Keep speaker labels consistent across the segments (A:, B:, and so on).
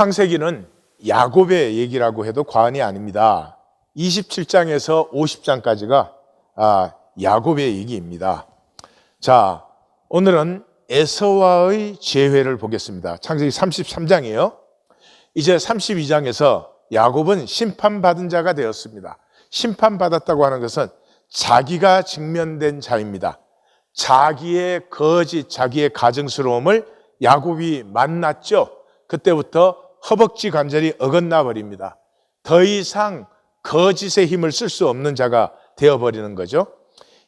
A: 창세기는 야곱의 얘기라고 해도 과언이 아닙니다. 27장에서 50장까지가 아, 야곱의 얘기입니다. 자, 오늘은 에서와의 재회를 보겠습니다. 창세기 33장이에요. 이제 32장에서 야곱은 심판받은 자가 되었습니다. 심판받았다고 하는 것은 자기가 직면된 자입니다. 자기의 거짓, 자기의 가증스러움을 야곱이 만났죠. 그때부터 허벅지 관절이 어긋나 버립니다. 더 이상 거짓의 힘을 쓸 수 없는 자가 되어버리는 거죠.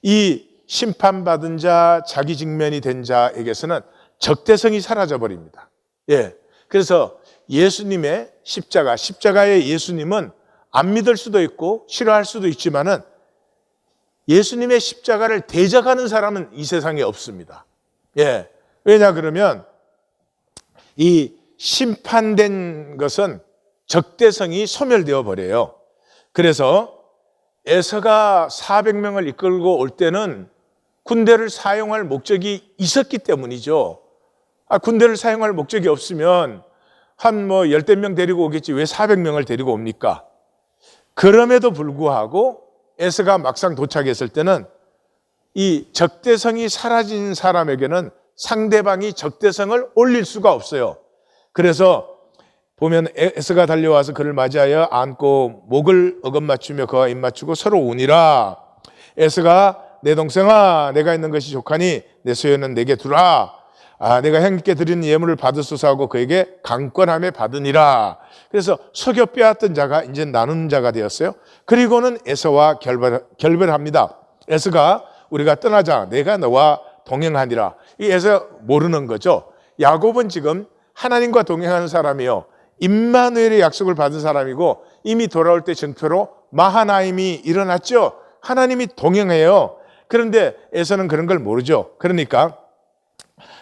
A: 이 심판받은 자, 자기 직면이 된 자에게서는 적대성이 사라져 버립니다. 예. 그래서 예수님의 십자가, 십자가의 예수님은 안 믿을 수도 있고 싫어할 수도 있지만은 예수님의 십자가를 대적하는 사람은 이 세상에 없습니다. 예. 왜냐 그러면 이 심판된 것은 적대성이 소멸되어 버려요. 그래서 에서가 400명을 이끌고 올 때는 군대를 사용할 목적이 있었기 때문이죠. 아, 군대를 사용할 목적이 없으면 한 뭐 열댓 명 데리고 오겠지 왜 400명을 데리고 옵니까? 그럼에도 불구하고 에서가 막상 도착했을 때는 이 적대성이 사라진 사람에게는 상대방이 적대성을 올릴 수가 없어요. 그래서 보면 에스가 달려와서 그를 맞이하여 안고 목을 어긋 맞추며 그와 입 맞추고 서로 우니라. 에스가 내 동생아 내가 있는 것이 족하니 내 소유는 내게 두라. 아 내가 형님께 드리는 예물을 받으소서 하고 그에게 강권함에 받으니라. 그래서 속여 빼앗던 자가 이제 나누는 자가 되었어요. 그리고는 에서와 결별, 결별합니다. 에서가 우리가 떠나자 내가 너와 동행하니라. 이 에서 모르는 거죠. 야곱은 지금 하나님과 동행하는 사람이요. 임마누엘의 약속을 받은 사람이고 이미 돌아올 때 증표로 마하나임이 일어났죠. 하나님이 동행해요. 그런데 에서는 그런 걸 모르죠. 그러니까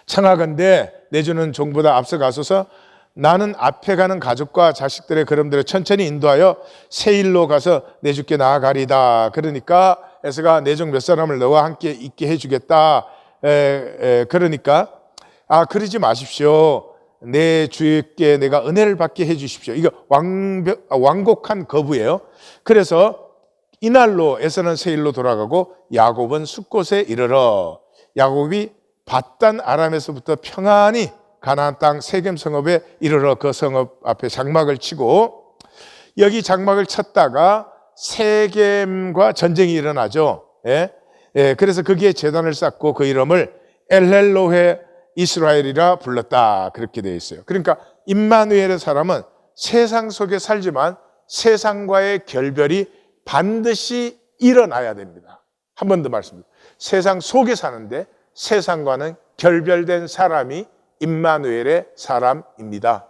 A: 청하건대 내주는 종보다 앞서가소서 나는 앞에 가는 가족과 자식들의 걸음들을 천천히 인도하여 세일로 가서 내 주께 나아가리다. 그러니까 에서가 내종 몇 사람을 너와 함께 있게 해주겠다. 에, 에, 그러니까 아 그러지 마십시오. 내 주께 내가 은혜를 받게 해 주십시오. 이거 왕벽, 아, 완곡한 거부예요. 그래서 이날로 에서는 세일로 돌아가고 야곱은 숫곳에 이르러 야곱이 바단 아람에서부터 평안히 가나안 땅 세겜 성읍에 이르러 그 성읍 앞에 장막을 치고 여기 장막을 쳤다가 세겜과 전쟁이 일어나죠. 예? 예, 그래서 거기에 재단을 쌓고 그 이름을 엘렐로헤 이스라엘이라 불렀다. 그렇게 되어 있어요. 그러니까 임마누엘의 사람은 세상 속에 살지만 세상과의 결별이 반드시 일어나야 됩니다. 한 번 더 말씀드립니다. 세상 속에 사는데 세상과는 결별된 사람이 임마누엘의 사람입니다.